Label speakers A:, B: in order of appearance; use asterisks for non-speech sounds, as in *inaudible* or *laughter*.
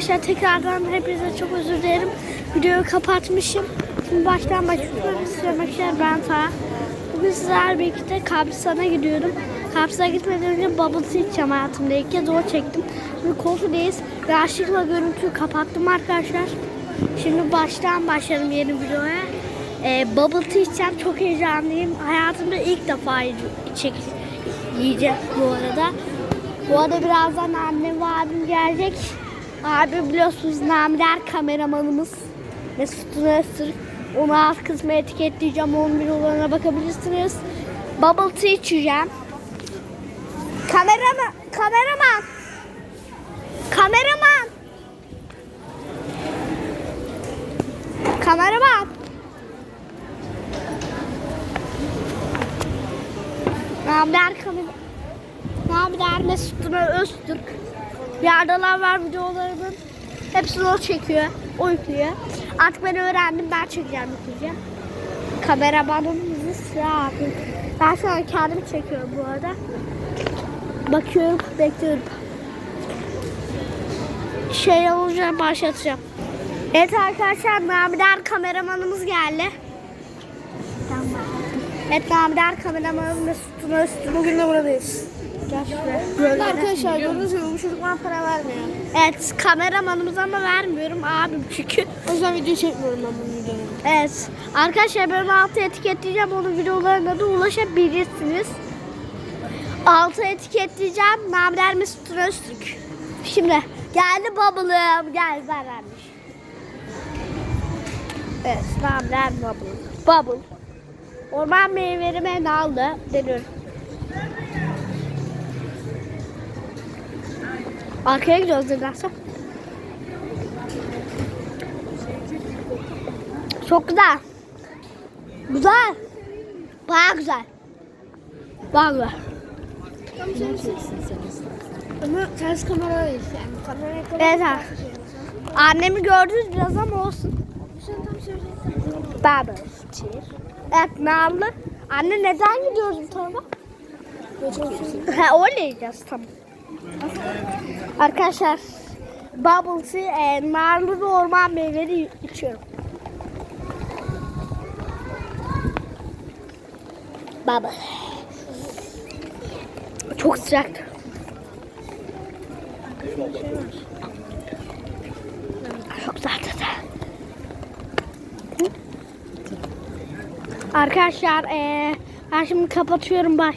A: Arkadaşlar tekrardan hepinize çok özür dilerim. Videoyu kapatmışım. Şimdi baştan başlıyorum. Size ben Tara. Bugün sizlerle birlikte Kabristan'a gidiyorum. Kabristan'a gitmeden önce bubble tea içeceğim hayatımda. İlk kez o çektim. Şimdi kofedeyiz. Ve açlıkla görüntüyü kapattım arkadaşlar. Şimdi baştan başlarım yeni videoya. Ee, bubble tea içeceğim. Çok heyecanlıyım. Hayatımda ilk defa yiyeceğim bu arada. Bu arada birazdan annem ve abim gelecek. Abi biliyorsunuz Namiler kameramanımız. Mesut Öztürk. Onu alt kısmı etiketleyeceğim. Onun videolarına bakabilirsiniz. Bubble tea içeceğim. Kameraman, kameraman. Kameraman. Kameraman. Namiler kameraman. Namiler Mesut Öztürk. Yardalar var videolarının. Hepsini o çekiyor. O yüklüyor. Artık ben öğrendim. Ben çekeceğim yükleyeceğim. Kameramanımızı sıra abi. Ben şu an kendim çekiyorum bu arada. Bakıyorum, bekliyorum. Şey olunca başlatacağım. Evet arkadaşlar Namider kameramanımız geldi. Evet Namider kameramanımız Mesut'un Öztürk.
B: Bugün de buradayız. Arkadaşlar gördüğünüz gibi bu çocuk bana para vermiyor.
A: Evet kameramanımız ama vermiyorum abim çünkü.
B: O yüzden video çekmiyorum ben bunun videoyu.
A: Evet arkadaşlar ben altı etiketleyeceğim onun videolarına da ulaşabilirsiniz. Altı etiketleyeceğim Namder Mesut Öztürk. Şimdi geldi bubble'ım gel ver vermiş. Evet Namder bubble. Bubble. Orman meyvelerime daldı deniyorum. Arkaya gidiyoruz nedense. Çok güzel. Güzel. Baya güzel. Baya güzel.
B: Ama ters kamerayız yani. Kameraya kadar.
A: Evet ha. Annemi gördünüz biraz ama olsun.
B: Söyleyeceksin.
A: Bubble tea. Evet narlı. Anne neden gidiyoruz bu tarafa? *laughs* Ha yiyeceğiz tamam. Arkadaşlar bubble tea e, narlı ve orman meyveli içiyorum. Bubble. Çok sıcak. Çok güzel. Arkadaşlar eee ben şimdi kapatıyorum bay.